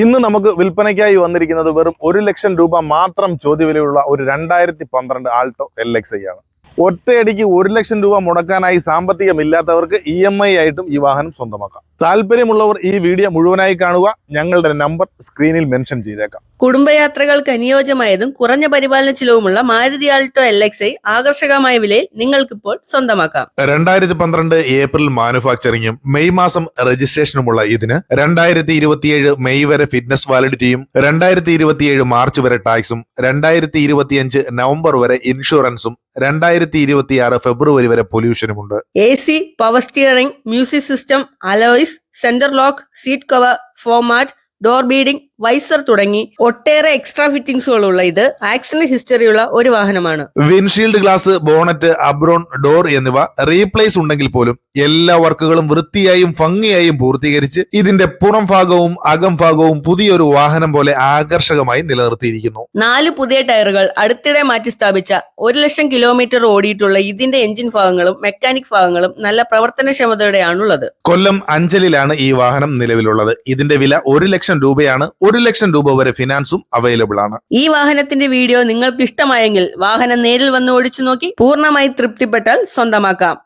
ഇന്ന് നമുക്ക് വിൽപ്പനയ്ക്കായി വന്നിരിക്കുന്നത് വെറും ഒരു ലക്ഷം രൂപ മാത്രം ചോദ്യവിലയുള്ള ഒരു രണ്ടായിരത്തി പന്ത്രണ്ട് ആൾട്ടോ എൽ എക്സ് ഐ ആണ്. ഒറ്റയടിക്ക് ഒരു ലക്ഷം രൂപ മുടക്കാനായി സാമ്പത്തികമില്ലാത്തവർക്ക് ഇ എം ഐ ആയിട്ടും ഈ വാഹനം സ്വന്തമാക്കാം. താല്പര്യമുള്ളവർ ഈ വീഡിയോ മുഴുവനായി കാണുക. ഞങ്ങളുടെ നമ്പർ സ്ക്രീനിൽ മെൻഷൻ ചെയ്തേക്കാം. കുടുംബയാത്രകൾക്ക് അനുയോജ്യമായതും കുറഞ്ഞ പരിപാലന ചിലവുമുള്ള Maruti Alto L X I ആകർഷകമായ വിലയിൽ നിങ്ങൾക്കിപ്പോൾ സ്വന്തമാക്കാം. രണ്ടായിരത്തി പന്ത്രണ്ട് ഏപ്രിൽ മാനുഫാക്ചറിങ്ങും മെയ് മാസം രജിസ്ട്രേഷനുമുള്ള ഇതിന് രണ്ടായിരത്തി ഇരുപത്തിയേഴ് മെയ് വരെ ഫിറ്റ്നസ് വാലിഡിറ്റിയും രണ്ടായിരത്തി ഇരുപത്തിയേഴ് മാർച്ച് വരെ ടാക്സും രണ്ടായിരത്തി ഇരുപത്തിയഞ്ച് നവംബർ വരെ ഇൻഷുറൻസും രണ്ടായിരത്തി ഇരുപത്തിയാറ് ഫെബ്രുവരി വരെ പൊല്യൂഷനുമുണ്ട്. A C power steering music system alloys centre lock seat cover foam mat door beading visor തുടങ്ങി ഒട്ടേറെ എക്സ്ട്രാ ഫിറ്റിംഗ്സുകളുള്ള ഇത് ആക്സിഡന്റ് ഹിസ്റ്ററിയുള്ള ഒരു വാഹനമാണ്. Windshield glass bonnet apron door എന്നിവ റീപ്ലേസ് ഉണ്ടെങ്കിൽ പോലും എല്ലാ വർക്കുകളും വൃത്തിയായും ഭംഗിയായും പൂർത്തീകരിച്ച് ഇതിന്റെ പുറം ഭാഗവും അകം ഭാഗവും പുതിയൊരു വാഹനം പോലെ ആകർഷകമായി നിലനിർത്തിയിരിക്കുന്നു. നാല് പുതിയ ടയറുകൾ അടുത്തിടെ മാറ്റി സ്ഥാപിച്ച ഒരു ലക്ഷം കിലോമീറ്റർ ഓടിയിട്ടുള്ള ഇതിന്റെ എഞ്ചിൻ ഭാഗങ്ങളും മെക്കാനിക് ഭാഗങ്ങളും നല്ല പ്രവർത്തനക്ഷമതയോടെയാണുള്ളത്. കൊല്ലം അഞ്ചലിലാണ് ഈ വാഹനം നിലവിലുള്ളത്. ഇതിന്റെ വില ഒരു ലക്ഷം രൂപയാണ്. ഒരു ലക്ഷം രൂപ വരെ ഫിനാൻസും അവൈലബിൾ ആണ്. ഈ വാഹനത്തിന്റെ വീഡിയോ നിങ്ങൾക്ക് ഇഷ്ടമായെങ്കിൽ വാഹനം നേരിൽ വന്ന് ഓടിച്ചു നോക്കി പൂർണമായി തൃപ്തിപ്പെട്ടാൽ സ്വന്തമാക്കാം.